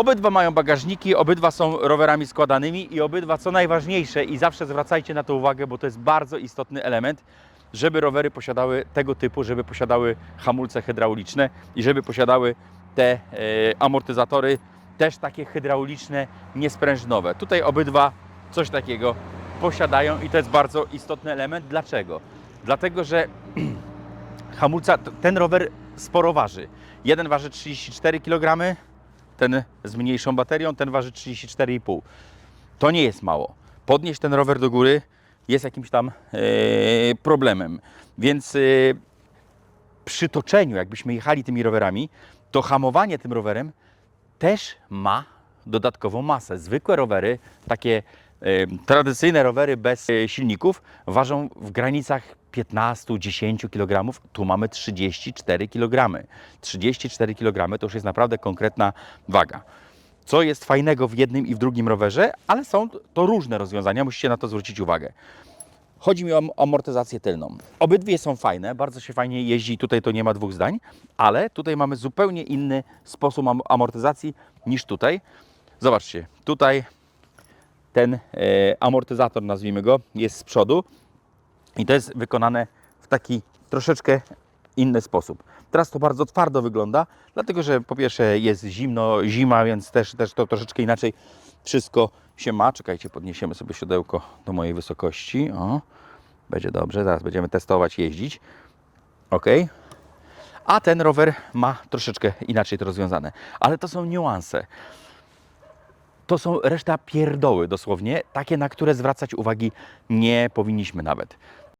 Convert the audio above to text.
Obydwa mają bagażniki, obydwa są rowerami składanymi i obydwa, co najważniejsze, i zawsze zwracajcie na to uwagę, bo to jest bardzo istotny element, żeby rowery posiadały tego typu, żeby posiadały hamulce hydrauliczne i żeby posiadały te e, amortyzatory też takie hydrauliczne, niesprężynowe. Tutaj obydwa coś takiego posiadają i to jest bardzo istotny element. Dlaczego? Dlatego, że hamulca, ten rower sporo waży. Jeden waży 34 kg, ten z mniejszą baterią, ten waży 34,5. To nie jest mało. Podnieść ten rower do góry jest jakimś tam e, problemem. Więc e, przy toczeniu, jakbyśmy jechali tymi rowerami, to hamowanie tym rowerem też ma dodatkową masę. Zwykłe rowery, takie tradycyjne rowery bez e, silników, ważą w granicach 15-10 kg. Tu mamy 34 kg. 34 kg to już jest naprawdę konkretna waga. Co jest fajnego w jednym i w drugim rowerze, ale są to różne rozwiązania, musicie na to zwrócić uwagę. Chodzi mi o am- amortyzację tylną. Obydwie są fajne, bardzo się fajnie jeździ, tutaj to nie ma dwóch zdań, ale tutaj mamy zupełnie inny sposób am- amortyzacji niż tutaj. Zobaczcie, tutaj ten e, amortyzator, nazwijmy go, jest z przodu i to jest wykonane w taki troszeczkę inny sposób. Teraz to bardzo twardo wygląda, dlatego że po pierwsze jest zimno, zima, więc też, też to troszeczkę inaczej wszystko się ma. Czekajcie, podniesiemy sobie siodełko do mojej wysokości. O, będzie dobrze, zaraz będziemy testować, jeździć. Ok. A ten rower ma troszeczkę inaczej to rozwiązane. Ale to są niuanse. To są reszta pierdoły dosłownie, takie na które zwracać uwagi nie powinniśmy nawet.